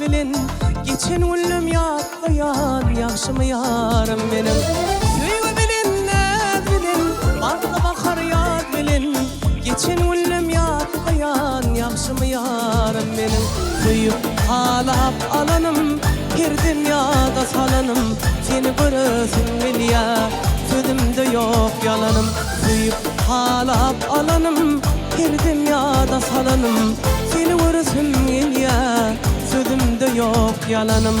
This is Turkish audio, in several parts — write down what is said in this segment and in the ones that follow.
bilin Geçen ullum yatlayan Yaxşımı yarım benim. Süyü bilin ne bilin Barda bakar yad bilin Geçen ullum yatlayan Yaxşımı yarım benim. Süyü halap alanım Bir dünyada salanım. Seni görürsün bilya Sözümde yok yalanım. Süyüp halap alanım Bir dünyada salanım. Seni vurusum ya Sözümde yok yalanım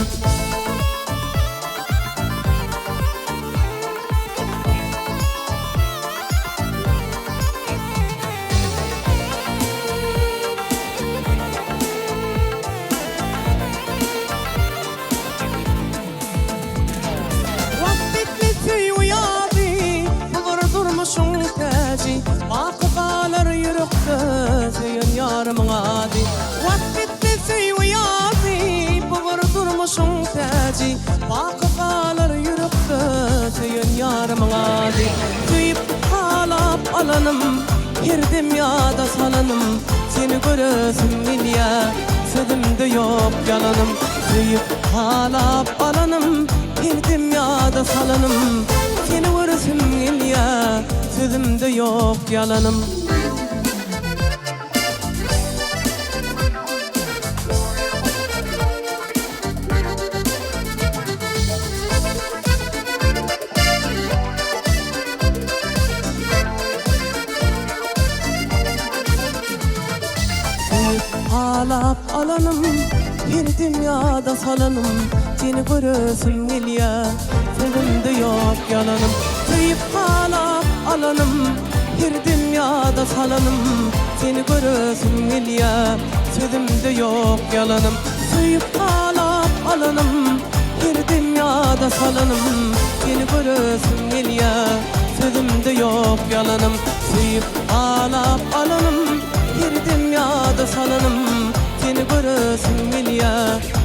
teci Vakıfalar yürüktü Tüyün yarımın adi Tüyüp halap alanım Girdim ya da salanım Seni görürsün milya Sözümde yok yalanım. Tüyüp halap alanım Girdim ya da salanım Seni vurusum ilya Sözümde yok yalanım Halap alanım Bir dünyada salanım. Seni görürsün ilya Sözümde yok yalanım. Tüyüp halap alanım Bir dünyada salanım. Seni görürsün ilya Sözümde yok yalanım. Tüyüp halap alanım Bir dünyada salanım. Seni görürsün ilya Sözümde yok yalanım. Suyup ağlap alanım salanım Seni görürsün